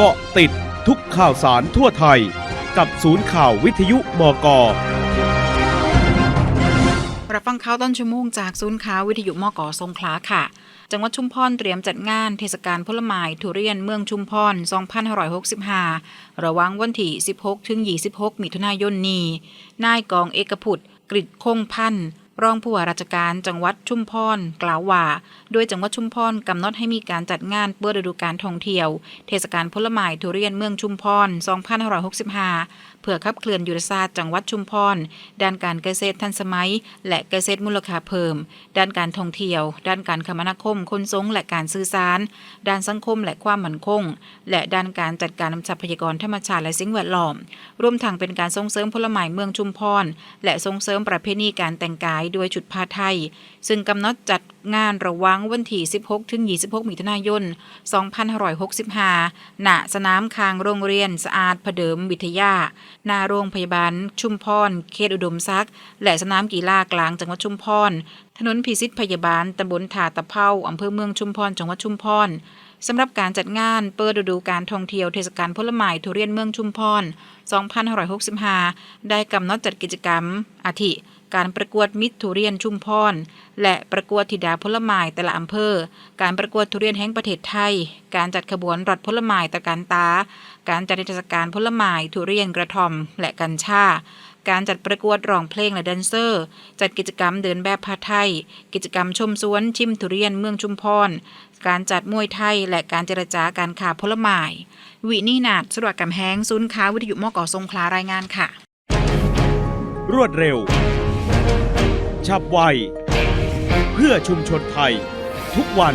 เกาะติดทุกข่าวสารทั่วไทย กับศูนย์ข่าววิทยุมกรับฟังข่าวต้นชั่วโมงจากศูนย์ข่าววิทยุมกสงขลาค่ะ จังหวัดชุมพรเตรียมจัดงานเทศกาลผลไม้ทุเรียนเมืองชุมพร 2565 ระว่างวันที่ 16 ถึง 26 มิถุนายนนี้ นายกองเอกพุทธกฤษคงพันธ์ รองผู้ว่าราชการจังหวัดชุมพรกล่าวว่า โดยจังหวัดชุมพรกำหนดให้มีการจัดงานเปิดฤดูกาลท่องเที่ยว เทศกาลผลไม้ทุเรียนเมืองชุมพร 2565 เพื่อขับเคลื่อนยุทธศาสตร์จังหวัดชุมพร ด้านการเกษตรทันสมัย และเกษตรมูลค่าเพิ่ม ด้านการท่องเที่ยว ด้านการคมนาคมขนส่งและการสื่อสาร ด้านสังคมและความมั่นคง และด้านการจัดการทรัพยากรธรรมชาติและสิ่งแวดล้อม รวมทั้งเป็นการส่งเสริมผลไม้เมืองชุมพร และส่งเสริมประเพณีการแต่งกายด้วยชุดผ้าไทย ซึ่งกำหนดจัดงานระว่างวันที่ 16 ถึง 26 มิถุนายน 2565 ณ สนามคางโรงเรียนสะอาดพเดิมวิทยา หน้าโรงพยาบาล ชุมพร เขตอุดมซักดิ์ และสนามกีฬากลางจังหวัดชุมพร ถนนพิสิทธิพยาบาล ตำบลถาตะเภาอำเภอเมืองชุมพร จังหวัดชุมพรสำหรับการจัดงานเปิดฤดูการท่องเที่ยวเทศกาลผลไม้ทุเรียนเมืองชุมพร 2565 ได้กำหนดจัดกิจกรรมอาทิ การประกวดมิตรทุเรียนชุมพร และประกวดธิดาผลไม้แต่ละอำเภอ การประกวดทุเรียนแห่งประเทศไทย การจัดขบวนรถผลไม้ตะการตา การจัดนิทรรศการผลไม้ทุเรียนกระท่อม และกัญชาการจัดประกวดร้องเพลงและแดนเซอร์ จัดกิจกรรมเดินแบบผ้าไทย กิจกรรมชมสวนชิมทุเรียนเมืองชุมพร การจัดมวยไทย และการเจรจาการค้าผลไม้ วินีนาดสระกำแหงศูนย์ค้าวิทยุมกสงขลารายงานค่ะ รวดเร็ว ฉับไว เพื่อชุมชนไทย ทุกวัน